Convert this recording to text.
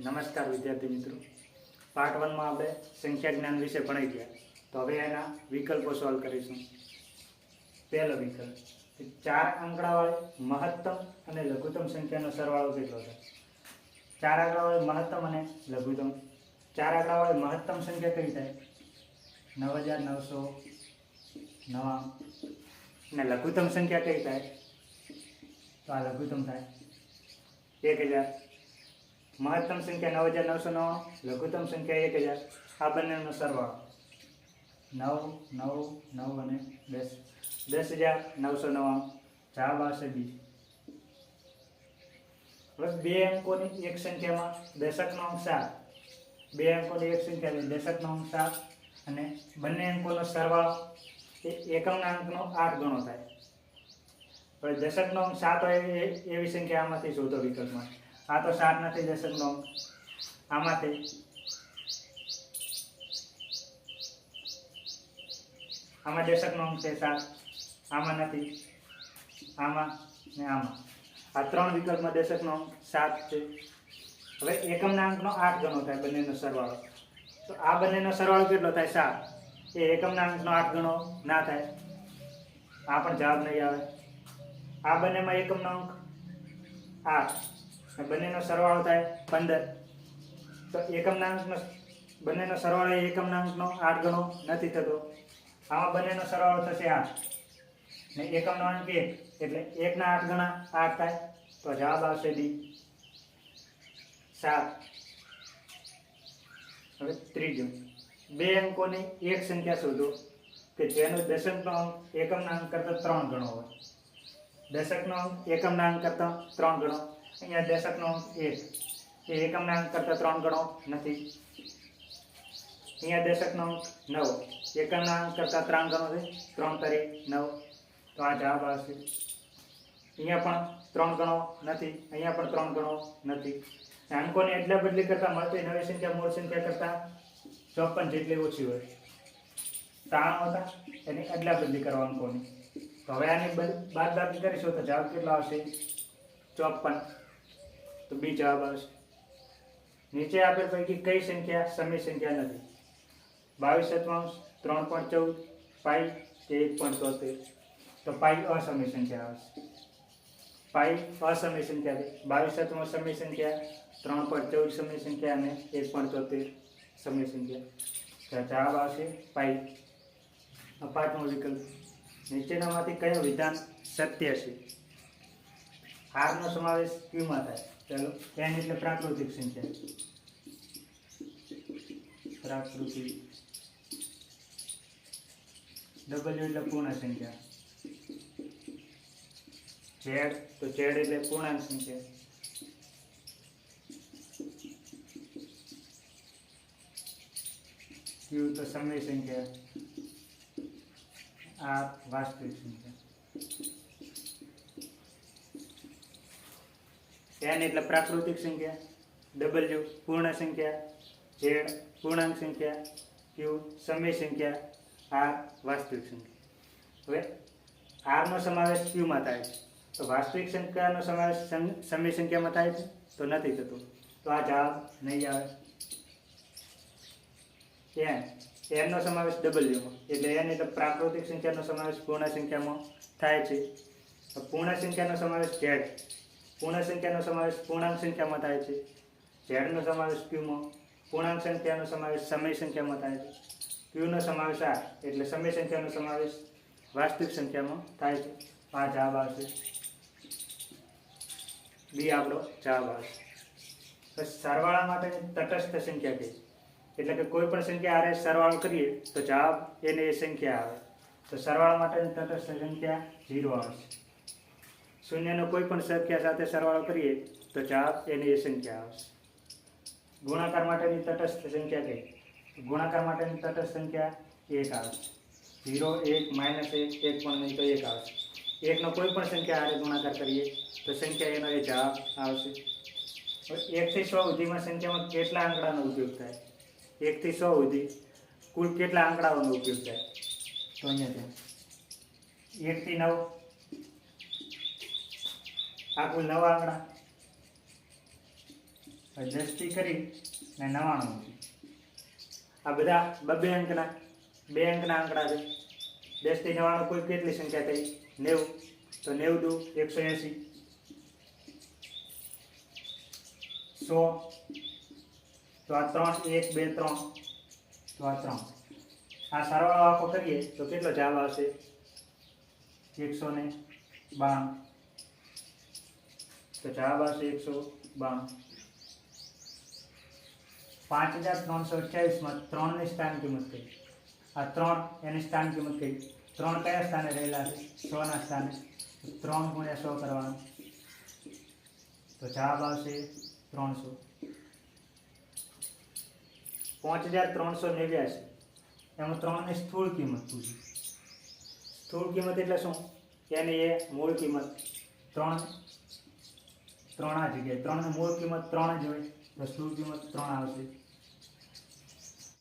નમસ્કાર વિદ્યાર્થી મિત્રો. પાર્ટ વનમાં આપણે સંખ્યા જ્ઞાન વિશે ભણાઈ ગયા. તો હવે એના વિકલ્પો સોલ્વ કરીશું. પહેલો વિકલ્પ. ચાર આંકડાવાળી મહત્તમ અને લઘુત્તમ સંખ્યાનો સરવાળો કેટલો છે? ચાર આંકડાવાળી મહત્તમ અને લઘુત્તમ. ચાર આંકડાવાળી મહત્તમ સંખ્યા કઈ થાય? નવ હજાર નવસો નવા અને લઘુત્તમ સંખ્યા કઈ થાય? તો આ લઘુત્તમ થાય. એક હજાર. મહત્તમ સંખ્યા નવ હજાર નવસો નવ, લઘુત્તમ સંખ્યા એક હજાર. આ બંનેનો સરવાળો નવ નવ નવ અને દસ. દસ હજાર નવસો નવ્વાણું જવાબ આવશે બી હવે બે અંકોની એક સંખ્યામાં દશકનો અંક સાત. બે અંકોની એક સંખ્યા એટલે દશકનો અંક અને બંને અંકોનો સરવાળો એ એકમના અંકનો આઠ ગણો થાય. પણ દશકનો અંક સાત હોય એવી સંખ્યા આમાંથી શોધો વિકલ્પમાં. આ તો સાત નથી દશકનો આમાંથી. આમાં દશકનો અંક છે સાત. આમાં નથી. આમાં ને આમાં. આ ત્રણ વિકલ્પમાં દશકનો અંક સાત છે. હવે એકમના અંકનો આઠ ગણો થાય બંનેનો સરવાળો. તો આ બંનેનો સરવાળો કેટલો થાય? સાત. એ એકમના અંકનો આઠ ગણો ના થાય. આ પણ જવાબ નહીં આવે. આ બંનેમાં એકમનો અંક આઠ. બંનેનો સરવાળો થાય પંદર. તો એકમના અંકનો બંનેનો સરવાળો એ એકમના અંકનો આઠ ગણો નથી થતો. આમાં બંનેનો સરવાળો થશે આઠ. ને એકમનો અંક એક, એટલે એકના આઠ ગણા આઠ થાય, તો જવાબ આવશે બી. સાત. હવે ત્રીજું. બે અંકોની એક સંખ્યા શોધો, કે જેનો દશકનો અંક એકમના અંક કરતાં ત્રણ ગણો હોય. દશકનો અંક એકમના અંક કરતાં ત્રણ ગણો. અહીંયા દશકનો એક એ એકમના અંક કરતાં ત્રણ ગણો નથી. અહીંયા દશકનો નવ. એકમના અંક કરતાં ત્રણ ગણો છે. ત્રણ તરી નવ. તો આ જવાબ આવશે. અહીંયા પણ ત્રણ ગણો નથી. અહીંયા પણ ત્રણ ગણો નથી. અંકોને એટલા બદલી કરતાં મળતી નવી સંખ્યા, મૂળ સંખ્યા કરતાં ચોપન જેટલી ઓછી હોય. ત્રાણું હતા એની અદલા બદલી કરવા અંકોની. તો હવે આની બાદ બાદ કરીશું તો જવાબ કેટલો આવશે? ચોપન. તો બી જવાબ આવશે નીચે આપેલ પૈકી કઈ સંખ્યા સમય સંખ્યા નથી? બાવીસ સત્વાંશ ત્રણ પોઈન્ટ ચૌદ, પાઈ કે એક પોઈન્ટ તોતેર? તો પાઈ અસમય સંખ્યા આવશે. પાઈ અસમય સંખ્યા છે બાવીસ સત્વાંશ સમય સંખ્યા, ત્રણ પોઈન્ટ ચૌદ સમય સંખ્યા અને એક પોઈન્ટ તોતેર સમય સંખ્યા. જવાબ આવશે પાઈ. પાંચમો વિકલ્પ. નીચેનામાંથી કયો વિધાન સત્ય છે? હારનો સમાવેશ ક્યુમાં થાય? ચાલો એન એટલે પ્રાકૃતિક સંખ્યા. પ્રાકૃતિક. ડબલ્યુ એટલે પૂર્ણ સંખ્યા. ઝેડ તો ઝેડ એટલે પૂર્ણાંક સંખ્યા. ક્યુ તો સમય સંખ્યા. આ વાસ્તવિક સંખ્યા. એન એટલે પ્રાકૃતિક સંખ્યા ડબલ્યુ પૂર્ણ સંખ્યા ઝેડ પૂર્ણાંક સંખ્યા ક્યુ સમય સંખ્યા આર વાસ્તવિક સંખ્યા. હવે આરનો સમાવેશ ક્યુમાં થાય છે. તો વાસ્તવિક સંખ્યાનો સમાવેશ સમય સંખ્યામાં થાય છે? તો નથી થતો. તો આ જવાબ નહીં આવે. એન એનનો સમાવેશ ડબલ્યુમાં એટલે એન એટલે પ્રાકૃતિક સંખ્યાનો સમાવેશ પૂર્ણ સંખ્યામાં થાય છે. પૂર્ણ સંખ્યાનો સમાવેશ ઝેડ પૂર્ણ સંખ્યાનો સમાવેશ પૂર્ણાંક સંખ્યામાં થાય છે. ઝેડનો સમાવેશ ક્યુમાં પૂર્ણાંક સંખ્યાનો સમાવેશ સમય સંખ્યામાં થાય છે. ક્યુનો સમાવેશ આ, એટલે સમય સંખ્યાનો સમાવેશ વાસ્તવિક સંખ્યામાં થાય છે. આ જવાબ આવશે. બી આપણો જવાબ આવશે. બસ સરવાળા માટેની તટસ્થ સંખ્યા કહે એટલે કે કોઈ પણ સંખ્યા આરે સરવાળો કરીએ, તો જવાબ એને એ સંખ્યા આવે. તો સરવાળા માટેની તટસ્થ સંખ્યા ઝીરો આવશે. શૂન્યનો કોઈ પણ સંખ્યા સાથે સરવાળો કરીએ, તો જવાબ એની એ સંખ્યા આવશે. ગુણાકાર માટેની તટસ્થ સંખ્યા કઈ? ગુણાકાર માટેની તટસ્થ સંખ્યા એક આવશે. ઝીરો, એક, માઇનસ એક એક પણ નહીં તો એક આવશે. એકનો કોઈ પણ સંખ્યા આરે ગુણાકાર કરીએ, તો સંખ્યા એનો એ જવાબ આવશે. એકથી સો સુધીમાં સંખ્યામાં કેટલા આંકડાનો ઉપયોગ થાય? એકથી સો સુધી કુલ કેટલા આંકડાઓનો ઉપયોગ થાય? તો અહીંયા એકથી નવ આ કુલ નવા આંકડા દસથી કરી ને નવાણું આ બધા બબે અંકના, બે અંકના આંકડા છે. દસથી નવાણું કોઈ કેટલી સંખ્યા થઈ? નેવું. તો નેવું દુ, એકસો એંસી. સો. તો આ ત્રણ, એક, બે, ત્રણ. તો આ ત્રણ. આ સરવાળો આખો કરીએ તો કેટલો જવાબ આવશે? એકસો ને બાણું. તો ચાર બારસો એકસો બાણું. પાંચ હજાર ત્રણસો અઠ્યાવીસમાં ત્રણની સ્થાન કિંમત કઈ? આ ત્રણ એની સ્થાન કિંમત કઈ? ત્રણ કયા સ્થાને રહેલા છે? સોના સ્થાને. ત્રણ ગુણ્યા સો કરવાનું. તો જવાબ આવશે ત્રણસો. પાંચ હજાર ત્રણસો નેવ્યાસી. એમાં ત્રણની સ્થૂળ કિંમત પૂછી સ્થૂળ કિંમત એટલે શું? એની એ મૂળ કિંમત. ત્રણ ત્રણ આ જગ્યાએ. ત્રણની મૂળ કિંમત ત્રણ જ હોય પ્લસ સ્થૂળ કિંમત ત્રણ આવશે.